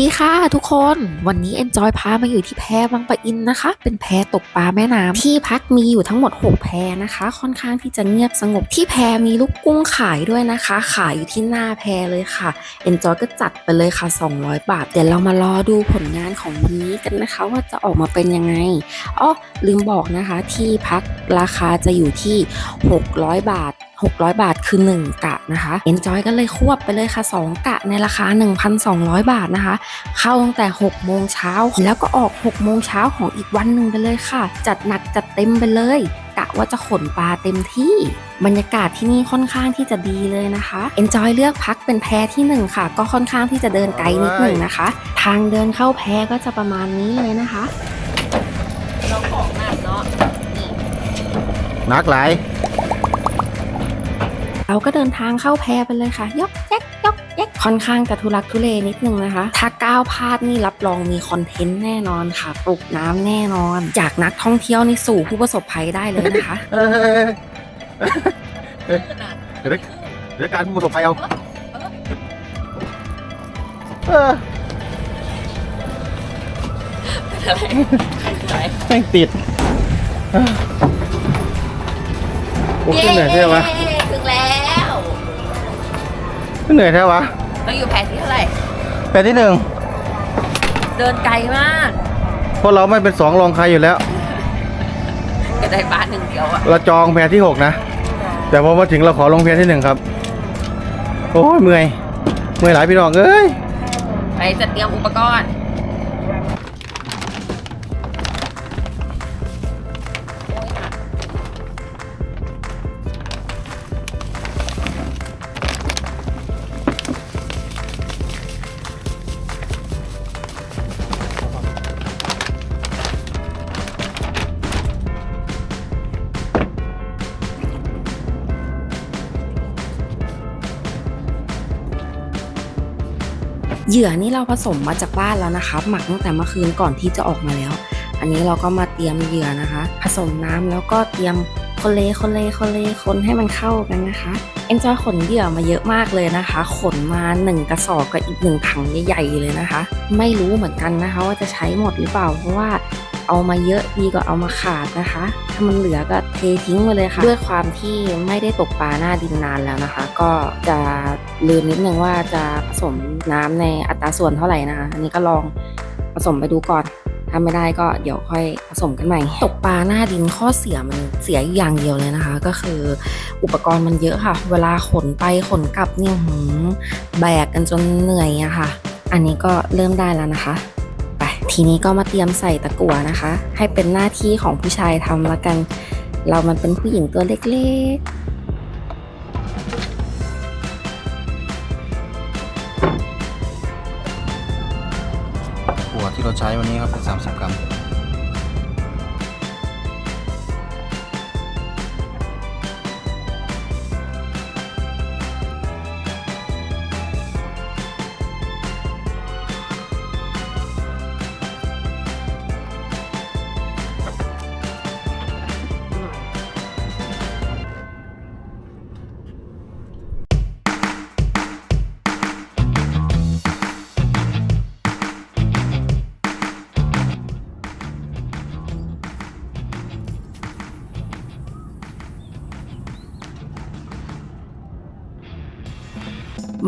ดีค่ะทุกคนวันนี้ Enjoy พามาอยู่ที่แพบางปะอินนะคะ เป็นแพตกปลาแม่น้ำที่พักมีอยู่ทั้งหมด 6 แพนะคะ ค่อนข้างที่จะเงียบสงบที่แพมีลูกกุ้งขายด้วยนะคะ ขายอยู่ที่หน้าแพเลยค่ะ Enjoy ก็จัดไปเลยค่ะ 200 บาท เดี๋ยวเรามารอดูผลงานของวันนี้กันนะคะ ว่าจะออกมาเป็นยังไงอ๋อลืมบอกนะคะ ที่พักราคาจะอยู่ที่ 600 บาท 600 บาทคือ 1 กะนะคะ Enjoy ก็เลยควบไปเลยค่ะ 2 กะในราคา 1,200 บาทนะคะ เข้าตั้งแต่ 6 โมงเช้า แล้วก็ออก 6 โมงเช้าของอีกวันหนึ่งไปเลยค่ะ จัดหนักจัดเต็มไปเลย กะว่าจะขนปลาเต็มที่บรรยากาศที่นี่ค่อนข้างที่จะดีเลยนะคะ Enjoy เลือกพักเป็นแพที่ 1 ค่ะ ก็ค่อนข้างที่จะเดินไกลนิดหนึ่งนะคะ ทางเดินเข้าแพก็จะประมาณนี้เลยนะคะเราของหนักเนาะนักหลาย เราก็เดินทางเข้าแพไปเลยค่ะ ยกแยกยกแยกค่อนข้างจะทุลักทุเลนิดนึงนะคะ ถ้าก้าวพลาดนี่รับรองมีคอนเทนต์แน่นอนค่ะ ปลุกน้ำแน่นอน จากนักท่องเที่ยวนี่สู่ผู้ประสบภัยได้เลยนะคะเอ้ยขนาดเดี๋ยวเดี๋ยวการผู้ประสบภัยเอาเอออะไรอะไรแม่งติดโอ้ขึ้นเหนื่อยแท้วะถึงแล้วขึ้น เหนื่อยแท้วะเราอยู่แพทที่เท่าไหร่แปดที่หนึ่งเดินไกลมากเพราะเราไม่เป็นสองรองใครอยู่แล้วกระไดบ้านหนึ่งเดียวอะเราจองแพรที่หกนะ แต่พอมาถึงเราขอลงแพรที่หนึ่งครับ โอ้ยเมื่อย เมื่อยหลายพี่น้องเอ้ย ไปจัดเตรียมอุปกรณ์ เหยื่อนี่เราผสมมาจากบ้านแล้วนะคะหมักตั้งแต่เมื่อคืนก่อนที่จะออกมาแล้ว อันนี้เราก็มาเตรียมเหยื่อนะคะ ผสมน้ำแล้วก็เตรียมคนเลคนเลคนเลคนให้มันเข้ากันนะคะเอ็นจอยขนเหยื่อมาเยอะมากเลยนะคะ ขนมาหนึ่งกระสอบกับอีกหนึ่งถังใหญ่ๆเลยนะคะ ไม่รู้เหมือนกันนะคะ ว่าจะใช้หมดหรือเปล่า เพราะว่า เอามาเยอะดีกว่าเอามาขาดนะคะ ถ้ามันเหลือก็เททิ้งไปเลยค่ะ ด้วยความที่ไม่ได้ตกปลาหน้าดินนานแล้วนะคะ ก็จะลืมนิดนึงว่าจะผสมน้ำในอัตราส่วนเท่าไหร่นะคะ อันนี้ก็ลองผสมไปดูก่อนถ้าไม่ได้ก็เดี๋ยวค่อยผสมกันใหม่ ตกปลาหน้าดินข้อเสียมันเสียอย่างเดียวเลยนะคะ ก็คืออุปกรณ์มันเยอะค่ะ เวลาขนไปขนกลับเนี่ยหืมแบกกันจนเหนื่อยอะค่ะ อันนี้ก็เริ่มได้แล้วนะคะ ทีนี้ก็มาเตรียมใส่ตะกั่วนะคะ ให้เป็นหน้าที่ของผู้ชายทำละกัน เรามันเป็นผู้หญิงตัวเล็กๆหัวที่เราใช้วันนี้ครับเป็น 30 กรัม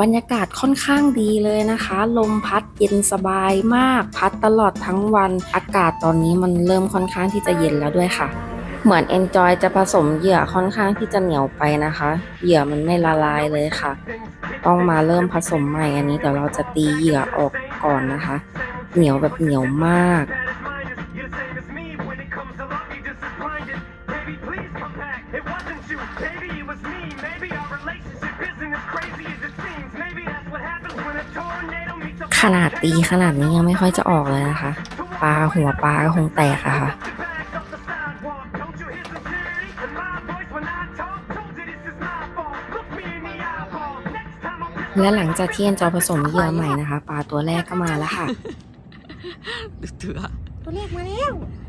บรรยากาศค่อนข้างดีเลยนะคะ ลมพัดเย็นสบายมาก พัดตลอดทั้งวัน อากาศตอนนี้มันเริ่มค่อนข้างที่จะเย็นแล้วด้วยค่ะ เหมือน Enjoy จะผสมเหยื่อค่อนข้างที่จะเหนียวไปนะคะ เหยื่อมันไม่ละลายเลยค่ะ ต้องมาเริ่มผสมใหม่อันนี้เดี๋ยวเราจะตีเหยื่อออกก่อนนะคะ เหนียวแบบเหนียวมาก ขนาดตีขนาดนี้ยังไม่ค่อยจะออกเลยนะคะ ปลาหัวปลาก็คงแตกอะค่ะ และหลังจากที่เอ็นจอผสมเหยื่อใหม่นะคะ ปลาตัวแรกก็มาแล้วค่ะเถื่อ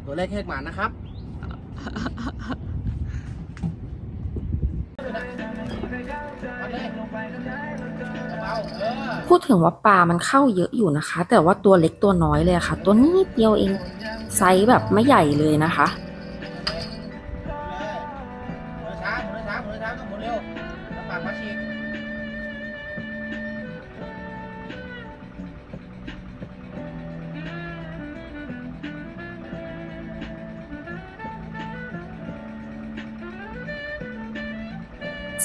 ตัวแรกแหกหมานะครับ พูดถึงว่าปลามันเข้าเยอะอยู่นะคะ แต่ว่าตัวเล็กตัวน้อยเลยค่ะ ตัวนี้เดียวเองไซส์แบบไม่ใหญ่เลยนะคะ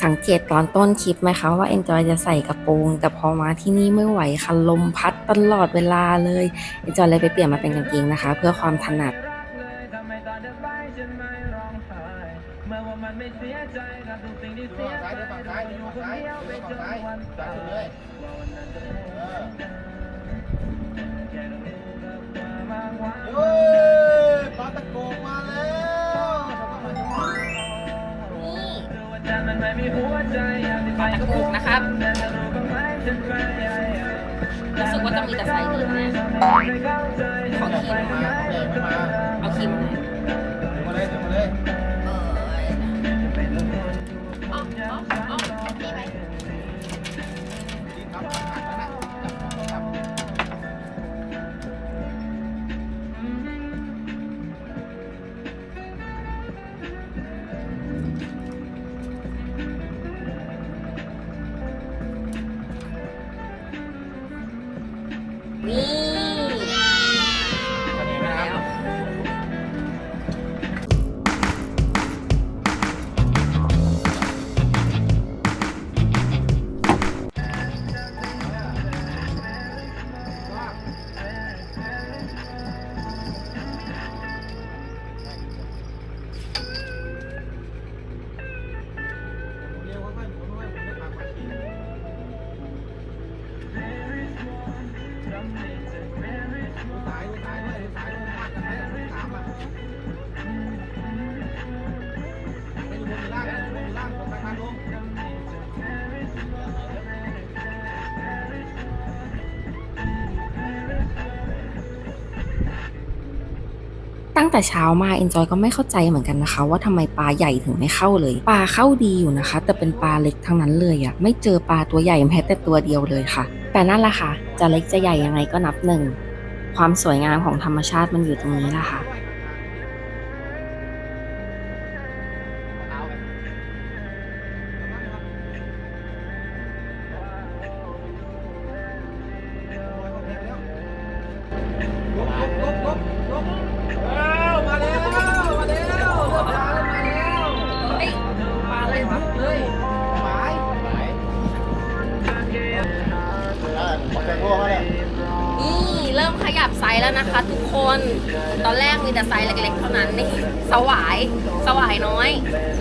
สังเกตตอนต้นคลิปไหมคะว่าเอนจอยจะใส่กระโปรง แต่พอมาที่นี่ไม่ไหวค่ะลมพัดตลอดเวลาเลยเอนจอยเลยไปเปลี่ยนมาเป็นกางเกงนะคะ เพื่อความถนัด ปปลาตะโกกนะครับแต่จะรู้บ้างไหมฉันพยายามรู้สึกว่าจะมีแต่ไซส์นี้นะเนี่ยไม่เข้าใจขอครีมมาใหญ่ไม่มาเอาครีมมา ตั้งแต่เช้ามาเอนจอยก็ไม่เข้าใจเหมือนกันนะคะ ว่าทำไมปลาใหญ่ถึงไม่เข้าเลย ปลาเข้าดีอยู่นะคะ แต่เป็นปลาเล็กทั้งนั้นเลยอะไม่เจอปลาตัวใหญ่แม้แต่ตัวเดียวเลยค่ะ แต่นั่นแหละค่ะ จะเล็กจะใหญ่ยังไงก็นับหนึ่งความสวยงามของธรรมชาติมันอยู่ตรงนี้แหละค่ะ อนแรกมีแต่ไซส์เล็กๆเท่านั้นนี่สวายสวายน้อยส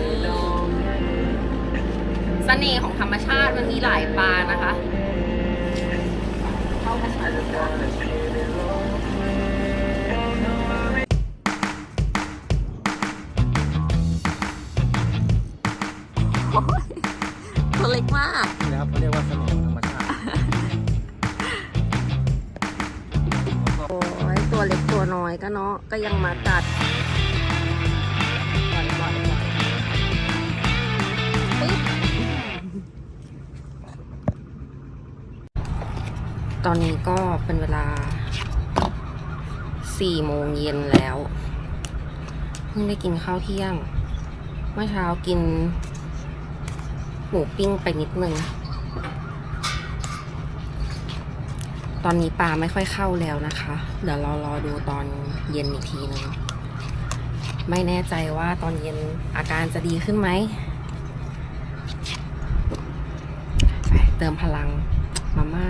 เสน่ห์ของธรรมชาติมันมีหลายปลานะคะ ก็ยังมากัดปล่อยปล่อยปล่อยปึ๊บตอนนี้ก็เป็นเวลาสี่โมงเย็นแล้วเพิ่งได้กินข้าวเที่ยง เมื่อเช้ากินหมูปิ้งไปนิดนึง ตอนนี้ปลาไม่ค่อยเข้าแล้วนะคะ เดี๋ยวเรารอดูตอนเย็นอีกทีนึง ไม่แน่ใจว่าตอนเย็นอาการจะดีขึ้นไหมไปเติมพลังมาม่า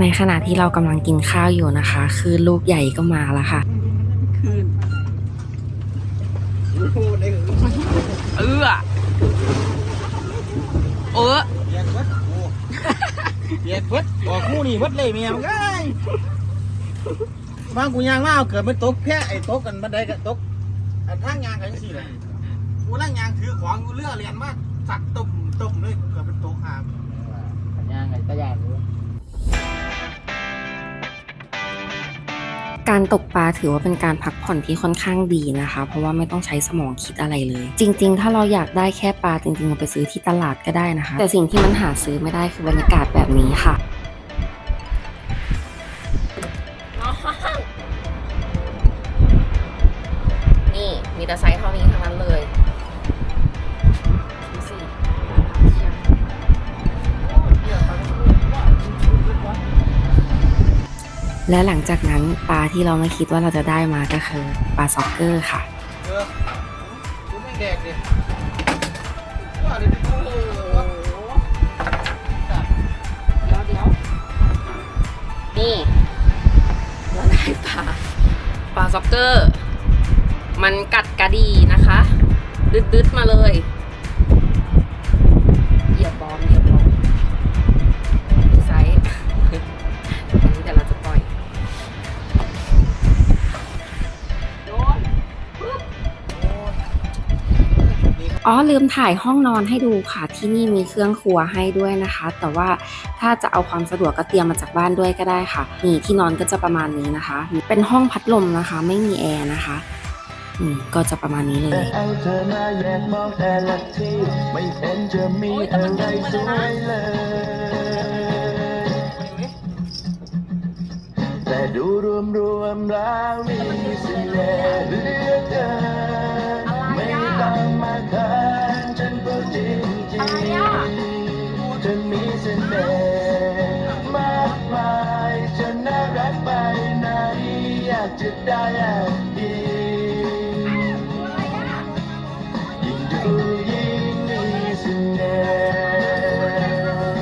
ในขณะที่เรากำลังกินข้าวอยู่นะคะ คือลูกใหญ่ก็มาแล้วค่ะเออเออเปี ยกเบิดโอ้เปียกเบิดบอกคู่นี่เบิดเลยเมียมึงเอ้ยบางกูยางมาเอาเกิดมันตกแค่ไอ้ตกกันบันไดก็ตกอันทางยางกันสิเลยกูล่างยางถือของกูเลือเรียนมากสักตุ่มตุ่มเลยเกิดเป็นตกหามยางไอ้ตะยานรู้ การตกปลาถือว่าเป็นการพักผ่อนที่ค่อนข้างดีนะคะ เพราะว่าไม่ต้องใช้สมองคิดอะไรเลย จริง ๆ ถ้าเราอยากได้แค่ปลาจริงๆเราไปซื้อที่ตลาดก็ได้นะคะ แต่สิ่งที่มันหาซื้อไม่ได้คือบรรยากาศแบบนี้ค่ะนี่มีแต่ไซส์เท่านี้ทั้งนั้นเลย และหลังจากนั้นปลาที่เราไม่คิดว่าเราจะได้มาก็คือปลาซ็อกเกอร์ค่ะ เออกูไม่แดกดิว่าเลยดิโอ้โหเดี๋ยวเดี๋ยวนี่เราได้ปลาปลาซ็อกเกอร์ มันกัดกระดีนะคะ ดึดดึดๆมาเลยเหยี อ๋อลืมถ่ายห้องนอนให้ดูค่ะที่นี่มีเครื่องครัวให้ด้วยนะคะ แต่ว่าถ้าจะเอาความสะดวกก็เตรียมมาจากบ้านด้วยก็ได้ค่ะนี่ที่นอนก็จะประมาณนี้นะคะ เป็นห้องพัดลมนะคะ ไม่มีแอร์นะคะอืมก็จะประมาณนี้เลยเอาเธอมาแยกมองแต่ละทีไม่เห็นจะมีอะไรสวยเลยแต่ดูรวมรวมๆแล้วมีเสน่ห์เหลือเกิน องมาเคินฉันพูดจริงจริงเธอมีเสน่ห์มากมายจนน่ารักไปไหนอยากจะได้อย่างดียิ่งดูยิ่งมีเสน่ห์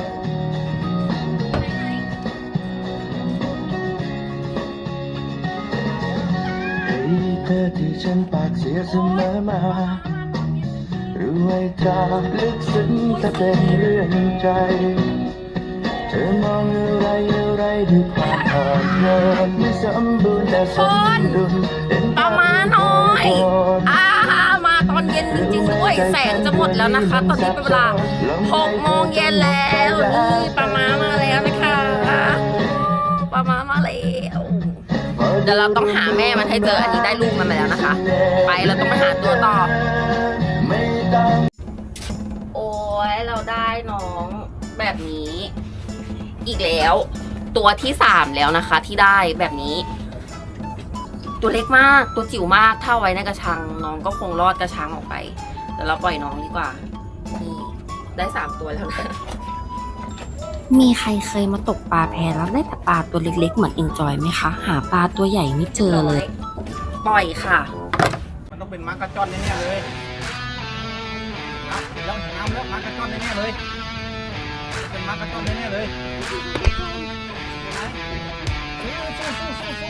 เฮ้ยเธอที่ฉันปากเสียเสมอมา ไว้จากลึกซึ้งแต่เป็นเรื่องใจ เธอมองอะไรอะไรด้วยความอ่อนโยนไม่สมบูรณ์แต่สมดุลเป็นประมาณน้อยอ่ามาตอนเย็นจริงๆด้วยแสงจะหมดแล้วนะคะ ตอนนี้เป็นเวลา6โมงเย็นแล้วนี่ปลามามาแล้วนะคะปลามามาแล้วเดี๋ยวเราต้องหาแม่มันให้เจออันนี้ได้ลูกมันมาแล้วนะคะ ไปเราต้องไปหาตัวต่อ แบบนี้ อีกแล้ว ตัวที่สามแล้วนะคะ ที่ได้แบบนี้ ตัวเล็กมากตัวจิ๋วมากถ้าเอาไว้ในกระชังน้องก็คงรอดกระชังออกไปเดี๋ยวเราปล่อยน้องดีกว่านี่ได้สามตัวแล้วนะมีใครเคยมาตกปลาแพแล้วได้แต่ปลาตัวเล็กๆ เหมือนเอ็นจอยไหมคะ หาปลาตัวใหญ่ไม่เจอเลย ปล่อยค่ะ มันต้องเป็นม้ากระจอนแน่ๆเลยครับแล้วเห็นน้ำแล้วม้ากระจอนแน่ๆเลยเป็น ม้ากระจอนแน่เลย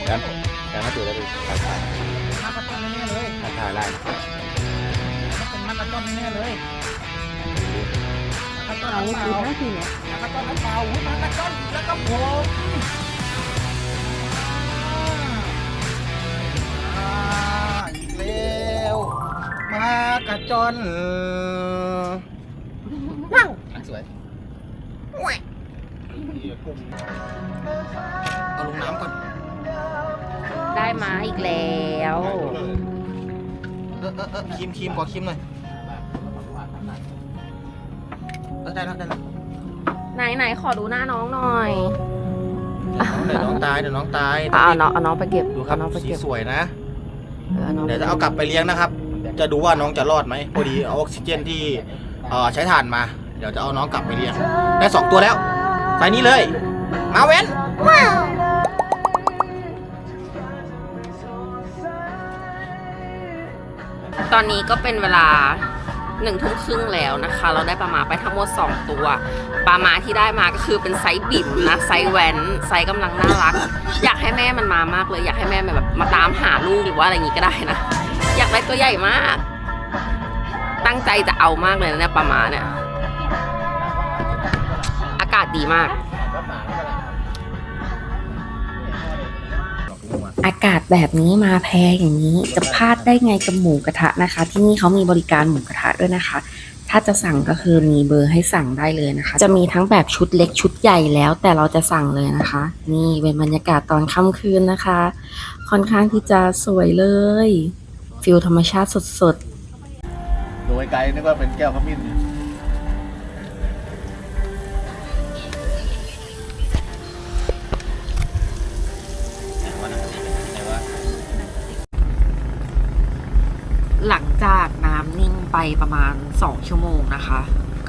ครับแต่มาตัวแล้ดูถ่ายถ่ายม้ากระจอนแน่เลยถ่ายถ่ายไล่เป็นม้ากระจอนแน่เลยกระจอนหรือเปล่ากระจอนหรือเปล่าอุ๊ยม้ากระจอนแล้วก็ผมอ่าอีกแล้วมากระจนว้าวสวย เอาลงน้ำก่อนได้มาอีกแล้ว เออเออเออครีมครีมขอครีมหน่อยเออได้แล้วได้แล้วไหนไหนขอดูหน้าน้องหน่อยเดี๋ยวน้องตายเดี๋ยวน้องตายเอาน้องเอาน้องไปเก็บดูครับเอาน้องไปสีเก็บสวยนะ เออน้องไปเดี๋ยวจะเอากลับไปเลี้ยงนะครับ จะดูว่าน้องจะรอดไหมพอดีเอาออกซิเจนที่เอ่อใช้ถ่านมา เดี๋ยวจะเอาน้องกลับไปเลี้ยง ได้สองตัวแล้ว ใส่นี้เลย มาเว้นตอนนี้ก็เป็นเวลาหนึ่งทุ่มครึ่งแล้วนะคะ เราได้ปลาหมาไปทั้งหมด 2 ตัวปลาหมาที่ได้มาก็คือเป็นไซส์บิ่มนะไซส์แวนไซส์กำลังน่ารัก อยากให้แม่มันมามากเลย อยากให้แม่มันแบบมาตามหาลูกหรือว่าอะไรอย่างงี้ก็ได้นะ อยากได้ตัวใหญ่มาก ตั้งใจจะเอามากเลยนะเนี่ยปลาหมาเนี่ยากาศดีมาก อากาศแบบนี้มาแพอย่างนี้จะพลาดได้ไงกับหมูกระทะนะคะ ที่นี่เขามีบริการหมูกระทะด้วยนะคะ ถ้าจะสั่งก็คือมีเบอร์ให้สั่งได้เลยนะคะ จะมีทั้งแบบชุดเล็กชุดใหญ่แล้ว แต่เราจะสั่งเลยนะคะ นี่เป็นบรรยากาศตอนค่ำคืนนะคะ ค่อนข้างที่จะสวยเลยฟิลธรรมชาติสดๆ ดูไกลๆนึกว่าเป็นแก้วขมิ้น จากน้ำนิ่งไปประมาณ 2 ชั่วโมงนะคะ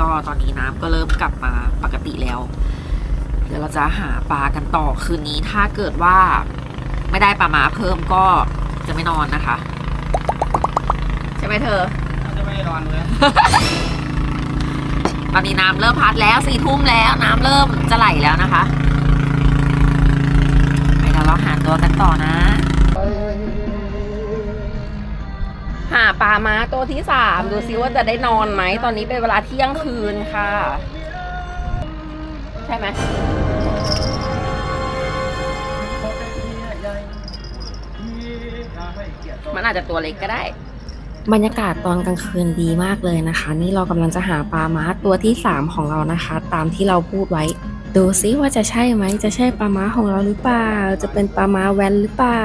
ก็ตอนนี้น้ำก็เริ่มกลับมาปกติแล้ว เดี๋ยวเราจะหาปลากันต่อคืนนี้ถ้าเกิดว่าไม่ได้ปลามาเพิ่มก็จะไม่นอนนะคะ ใช่ไหมเธอจะไม่นอนเลยตอนนี้น้ำเริ่มพัดแล้วสี่ทุ่มแล้วน้ำเริ่มจะไหลแล้วนะคะไปเดี๋ยวเราหาตัวกันต่อนะ หาปลาม้าตัวที่สามดูซิว่าจะได้นอนไหม ตอนนี้เป็นเวลาเที่ยงคืนค่ะ ใช่ไหมมันอาจจะตัวเล็กก็ได้ บรรยากาศตอนกลางคืนดีมากเลยนะคะ นี่เรากำลังจะหาปลาม้าตัวที่3ของเรานะคะ ตามที่เราพูดไว้ ดูซิว่าจะใช่ไหม จะใช่ปลาม้าของเราหรือเปล่า จะเป็นปลาม้าแวนหรือเปล่า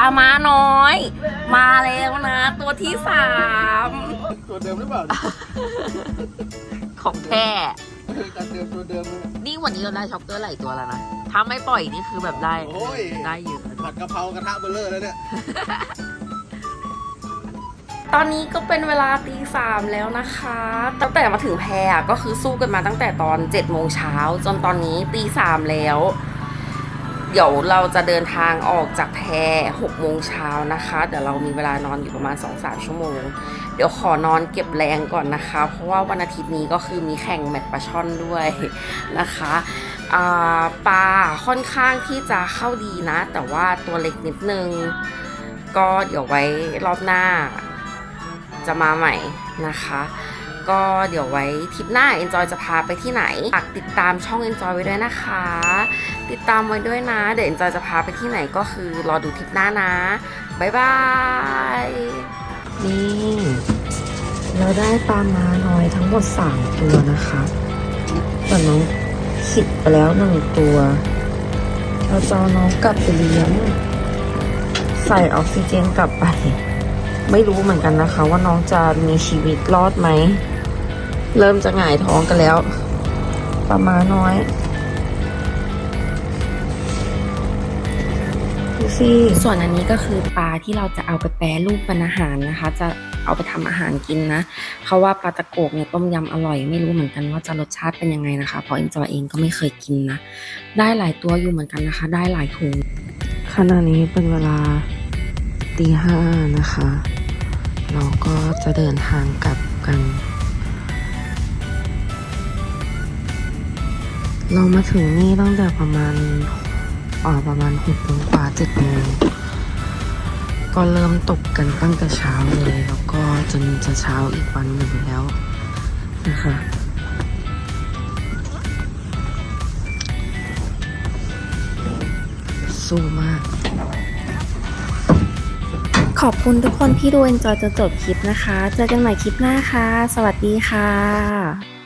ปลาม้าน้อย มาแล้วนะ ตัวที่สามตัวเดิมหรือเปล่าของแท้การเดิมตัวเดิมเลยนี่วันนี้เราได้ช็อกเกอร์หลายตัวแล้วนะถ้าไม่ปล่อยนี่คือแบบได้โอ้ยได้เยอะผัดกะเพรากระทะเบลเลอร์แล้วเนี่ยตอนนี้ก็เป็นเวลาตีสามแล้วนะคะ ตั้งแต่มาถึงแพรอะก็คือสู้กันมาตั้งแต่ตอน7จ็ดโมงเช้าจนตอนนี้ตีสามแล้ว เดี๋ยวเราจะเดินทางออกจากแพรหกโมงเช้านะคะ เดี๋ยวเรามีเวลานอนอยู่ประมาณ2อสชั่วโมง เดี๋ยวขอนอนเก็บแรงก่อนนะคะ เพราะว่าวันอาทิตย์นี้ก็คือมีแข่งแมตช์ปลาช่อนด้วยนะคะปลาค่อนข้างที่จะเข้าดีนะ แต่ว่าตัวเล็กนิดนึง ก็เดี๋ยวไว้รอบหน้าจะมาใหม่นะคะ ก็เดี๋ยวไว้ทริปหน้า Enjoy จะพาไปที่ไหนฝากติดตามช่อง Enjoy ไว้ด้วยนะคะ ติดตามไว้ด้วยนะ เดี๋ยว Enjoy จะพาไปที่ไหนก็คือรอดูทริปหน้านะบ๊ายบายนี่เราได้ปลาม้าน้อยทั้งหมด 3 ตัวนะคะแต่น้องขิดไปแล้วหนึ่งตัว เราจะเอน้องกลับไปเลี้ยงใส่ออกซิเจนกลับไป ไม่รู้เหมือนกันนะคะว่าน้องจะมีชีวิตรอดไหม เริ่มจะหงายท้องกันแล้วปลาม้าน้อยดูสิส่วนอันนี้ก็คือปลาที่เราจะเอาไปแปรรูปเป็นอาหารนะคะ จะเอาไปทำอาหารกินนะเพราะว่าปลาตะโกกเนี่ยต้มยำอร่อยไม่รู้เหมือนกันว่าจะรสชาติเป็นยังไงนะคะ เพราะเอ็นจอยเองก็ไม่เคยกินนะ ได้หลายตัวอยู่เหมือนกันนะคะ ได้หลายถุงขณะนี้เป็นเวลาตีห้านะคะ เราก็จะเดินทางกลับกัน เรามาถึงนี่ตั้งแต่ประมาณอ๋อประมาณหกโมงกว่าเจ็ดโมงก็เริ่มตกกันตั้งแต่เช้าเลย แล้วก็จนจะเช้าอีกวันหนึ่งแล้วนะคะสู้มาก ขอบคุณทุกคนที่ดู Enjoy จนจบคลิปนะคะ เจอกันใหม่คลิปหน้าค่ะ สวัสดีค่ะ